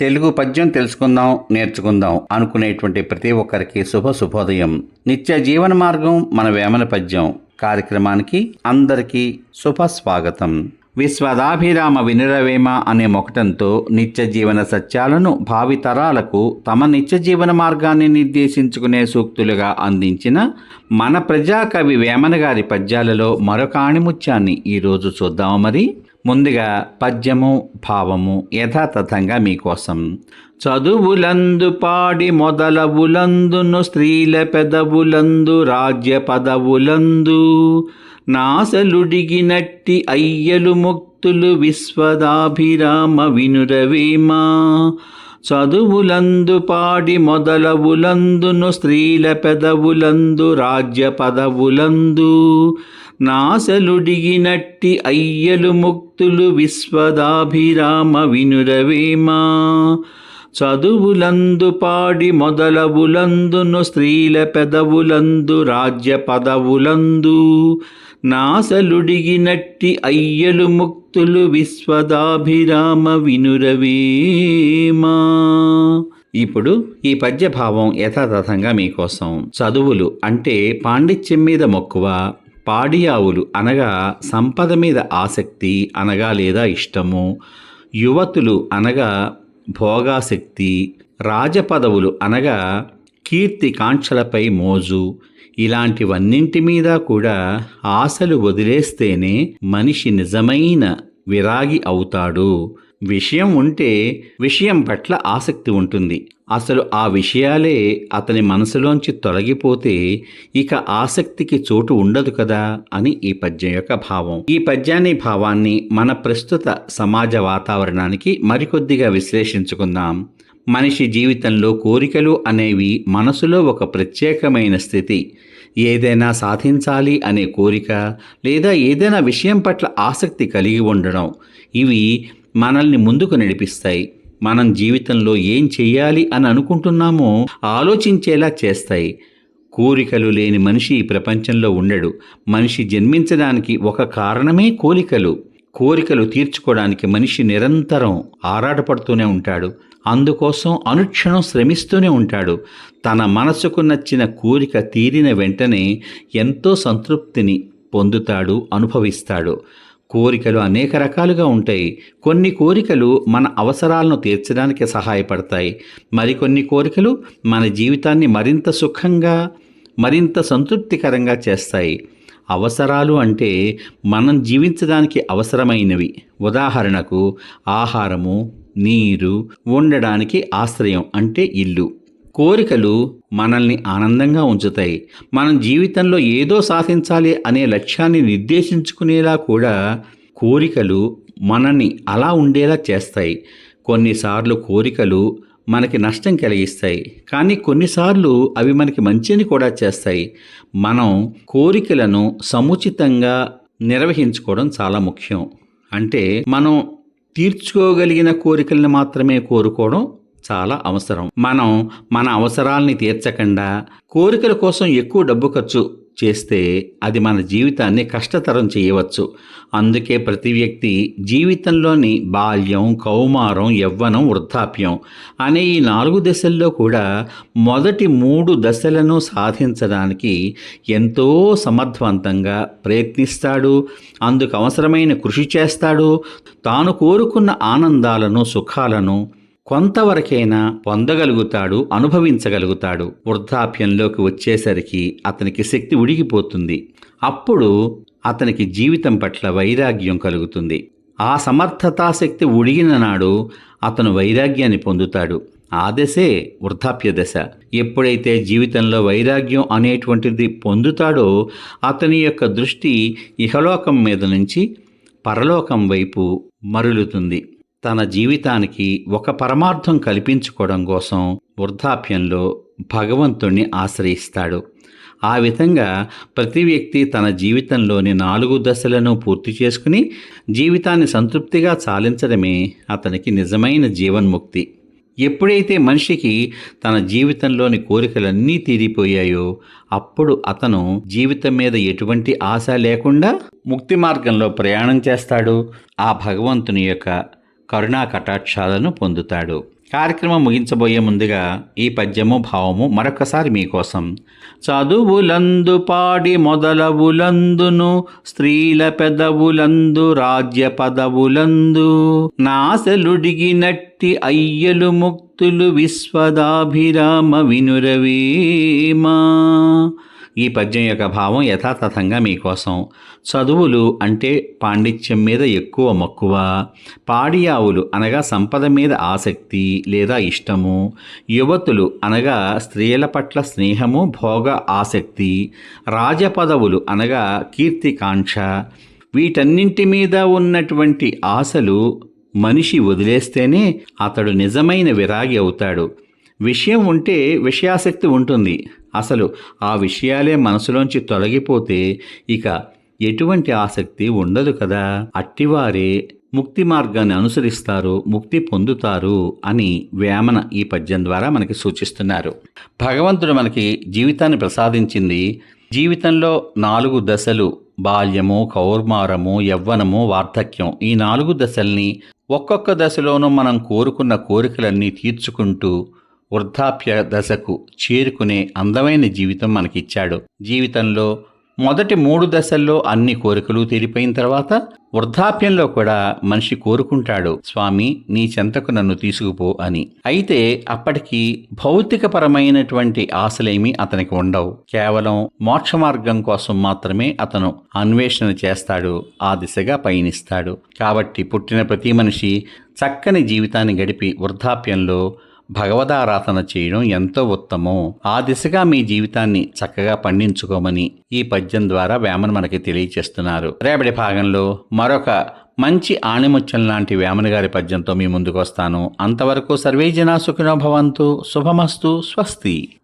తెలుగు పద్యం తెలుసుకుందాం నేర్చుకుందాం అనుకునేటువంటి ప్రతి ఒక్కరికి శుభ శుభోదయం. నిత్య జీవన మార్గం మన వేమన పద్యం. కార్యక్రమానికి అందరికీ శుభ స్వాగతం. విశ్వదాభిరామ వినురవేమ అనే మొకటంతో నిత్య జీవన సత్యాలను భావితరాలకు తమ నిత్య జీవన మార్గాన్ని నిర్దేశించుకునే సూక్తులుగా అందించిన మన ప్రజాకవి వేమన గారి పద్యాలలో మరొక ఆణిముత్యాన్ని ఈరోజు చూద్దాము మరి. ముందుగా పద్యము భావము యథాతథంగా మీకోసం. చదువులందు పాడి మొదలవులందును స్త్రీల పెదవులందు రాజ్య పదవులందు. నాసలుడిగినట్టి అయ్యలు ముక్తులు విశ్వదాభిరామ వినురవేమా. చదువులందు పాడి మొదలవులందును స్త్రీల పెదవులందు రాజ్య పదవులందు. నాసలుడిగినట్టి అయ్యలు ముక్తులు విశ్వదాభిరామ వినురవేమా. చదువులందు పాడి మొదలవులందును స్త్రీల పెదవులందు రాజ్య పదవులందు. నాసలుడిగినట్టి అయ్యలు ముక్తులు విశ్వదాభిరామ వినురవేమా. ఇప్పుడు ఈ పద్యభావం యథాతథంగా మీకోసం. చదువులు అంటే పాండిత్యం మీద మక్కువ పాడియావులు అనగా సంపద మీద ఆసక్తి అనగా లేదా ఇష్టము యువతులు అనగా భోగాసక్తి రాజపదవులు అనగా కీర్తి కాంక్షలపై మోజు ఇలాంటివన్నింటి మీద కూడా ఆశలు వదిలేస్తేనే మనిషి నిజమైన విరాగి అవుతాడు. విషయం ఉంటే విషయం పట్ల ఆసక్తి ఉంటుంది. అసలు ఆ విషయాలే అతని మనసులోంచి తొలగిపోతే ఇక ఆసక్తికి చోటు ఉండదు కదా అని ఈ పద్యం యొక్క భావం. ఈ పద్యాన్ని భావాన్ని మన ప్రస్తుత సమాజ వాతావరణానికి మరికొద్దిగా విశ్లేషించుకుందాం. మనిషి జీవితంలో కోరికలు అనేవి మనసులో ఒక ప్రత్యేకమైన స్థితి. ఏదైనా సాధించాలి అనే కోరిక లేదా ఏదైనా విషయం పట్ల ఆసక్తి కలిగి ఉండడం ఇవి మనల్ని ముందుకు నడిపిస్తాయి. మనం జీవితంలో ఏం చెయ్యాలి అని అనుకుంటున్నామో ఆలోచించేలా చేస్తాయి. కోరికలు లేని మనిషి ఈ ప్రపంచంలో ఉండడు. మనిషి జన్మించడానికి ఒక కారణమే కోరికలు. కోరికలు తీర్చుకోవడానికి మనిషి నిరంతరం ఆరాటపడుతూనే ఉంటాడు. అందుకోసం అనుక్షణం శ్రమిస్తూనే ఉంటాడు. తన మనసుకు నచ్చిన కోరిక తీరిన వెంటనే ఎంతో సంతృప్తిని పొందుతాడు అనుభవిస్తాడు. కోరికలు అనేక రకాలుగా ఉంటాయి. కొన్ని కోరికలు మన అవసరాలను తీర్చడానికి సహాయపడతాయి. మరికొన్ని కోరికలు మన జీవితాన్ని మరింత సుఖంగా మరింత సంతృప్తికరంగా చేస్తాయి. అవసరాలు అంటే మనం జీవించడానికి అవసరమైనవి. ఉదాహరణకు ఆహారము నీరు ఉండడానికి ఆశ్రయం అంటే ఇల్లు. కోరికలు మనల్ని ఆనందంగా ఉంచుతాయి. మనం జీవితంలో ఏదో సాధించాలి అనే లక్ష్యాన్ని నిర్దేశించుకునేలా కూడా కోరికలు మనల్ని అలా ఉండేలా చేస్తాయి. కొన్నిసార్లు కోరికలు మనకి నష్టం కలిగిస్తాయి. కానీ కొన్నిసార్లు అవి మనకి మంచిని కూడా చేస్తాయి. మనం కోరికలను సముచితంగా నిర్వహించుకోవడం చాలా ముఖ్యం. అంటే మనం తీర్చుకోగలిగిన కోరికలను మాత్రమే కోరుకోవడం చాలా అవసరం. మనం మన అవసరాల్ని తీర్చకుండా కోరికల కోసం ఎక్కువ డబ్బు ఖర్చు చేస్తే అది మన జీవితాన్ని కష్టతరం చేయవచ్చు. అందుకే ప్రతి వ్యక్తి జీవితంలోని బాల్యం కౌమారం యవ్వనం వృద్ధాప్యం అనే ఈ నాలుగు దశల్లో కూడా మొదటి మూడు దశలను సాధించడానికి ఎంతో సమర్థవంతంగా ప్రయత్నిస్తాడు. అందుకు అవసరమైన కృషి చేస్తాడు. తాను కోరుకున్న ఆనందాలను సుఖాలను కొంతవరకైనా పొందగలుగుతాడు అనుభవించగలుగుతాడు. వృద్ధాప్యంలోకి వచ్చేసరికి అతనికి శక్తి ఉడిగిపోతుంది. అప్పుడు అతనికి జీవితం పట్ల వైరాగ్యం కలుగుతుంది. ఆ సమర్థతాశక్తి ఉడిగిన నాడు అతను వైరాగ్యాన్ని పొందుతాడు. ఆ దశే వృద్ధాప్య దశ. ఎప్పుడైతే జీవితంలో వైరాగ్యం అనేటువంటిది పొందుతాడో అతని యొక్క దృష్టి ఇహలోకం మీద నుంచి పరలోకం వైపు మరులుతుంది. తన జీవితానికి ఒక పరమార్థం కల్పించుకోవడం కోసం వృద్ధాప్యంలో భగవంతుణ్ణి ఆశ్రయిస్తాడు. ఆ విధంగా ప్రతి వ్యక్తి తన జీవితంలోని నాలుగు దశలను పూర్తి చేసుకుని జీవితాన్ని సంతృప్తిగా చాలించడమే అతనికి నిజమైన జీవన్ముక్తి. ఎప్పుడైతే మనిషికి తన జీవితంలోని కోరికలన్నీ తీరిపోయాయో అప్పుడు అతను జీవితం మీద ఎటువంటి ఆశ లేకుండా ముక్తి మార్గంలో ప్రయాణం చేస్తాడు. ఆ భగవంతుని యొక్క కరుణా కటాక్షాలను పొందుతాడు. కార్యక్రమం ముగించబోయే ముందుగా ఈ పద్యము భావము మరొకసారి మీకోసం. చదువులందు పాడి మొదలవులందును స్త్రీల పెదవులందు రాజ్య పదవులందు. నాసలుడిగినట్టి అయ్యలు ముక్తులు విశ్వదాభిరామ వినురవేమా. ఈ పద్యం యొక్క భావం యథాతథంగా మీకోసం చదువులు అంటే పాండిత్యం మీద ఎక్కువ మక్కువ పాడి ఆవులు అనగా సంపద మీద ఆసక్తి లేదా ఇష్టము యువతులు అనగా స్త్రీల పట్ల స్నేహము భోగ ఆసక్తి రాజపదవులు అనగా కీర్తికాంక్ష. వీటన్నింటి మీద ఉన్నటువంటి ఆశలు మనిషి వదిలేస్తేనే అతడు నిజమైన విరాగి అవుతాడు. విషయం ఉంటే విషయాసక్తి ఉంటుంది. అసలు ఆ విషయాలే మనసులోంచి తొలగిపోతే ఇక ఎటువంటి ఆసక్తి ఉండదు కదా. అట్టివారే ముక్తి మార్గాన్ని అనుసరిస్తారు ముక్తి పొందుతారు అని వేమన ఈ పద్యం ద్వారా మనకి సూచిస్తున్నారు. భగవంతుడు మనకి జీవితాన్ని ప్రసాదించింది జీవితంలో నాలుగు దశలు బాల్యము కౌర్మారము యవ్వనము వార్ధక్యం. ఈ నాలుగు దశల్ని ఒక్కొక్క దశలోనూ మనం కోరుకున్న కోరికలన్నీ తీర్చుకుంటూ వృద్ధాప్య దశకు చేరుకునే అందమైన జీవితం మనకిచ్చాడు. జీవితంలో మొదటి మూడు దశల్లో అన్ని కోరికలు తీరిపోయిన తర్వాత వృద్ధాప్యంలో కూడా మనిషి కోరుకుంటాడు స్వామి నీ చెంతకు నన్ను తీసుకుపో అని. అయితే అప్పటికి భౌతికపరమైనటువంటి ఆశలేమీ అతనికి ఉండవు. కేవలం మోక్ష మార్గం కోసం మాత్రమే అతను అన్వేషణ చేస్తాడు ఆ దిశగా పయనిస్తాడు. కాబట్టి పుట్టిన ప్రతి మనిషి చక్కని జీవితాన్ని గడిపి వృద్ధాప్యంలో భగవదారాధన చేయడం ఎంతో ఉత్తమం. ఆ దిశగా మీ జీవితాన్ని చక్కగా పండించుకోమని ఈ పద్యం ద్వారా వేమన మనకి తెలియచేస్తున్నారు. రేపటి భాగంలో మరొక మంచి ఆణిముత్యం లాంటి వేమన గారి పద్యంతో మీ ముందుకు వస్తాను అంతవరకు సర్వేజనా సుఖినో భవంతు. శుభమస్తు. స్వస్తి.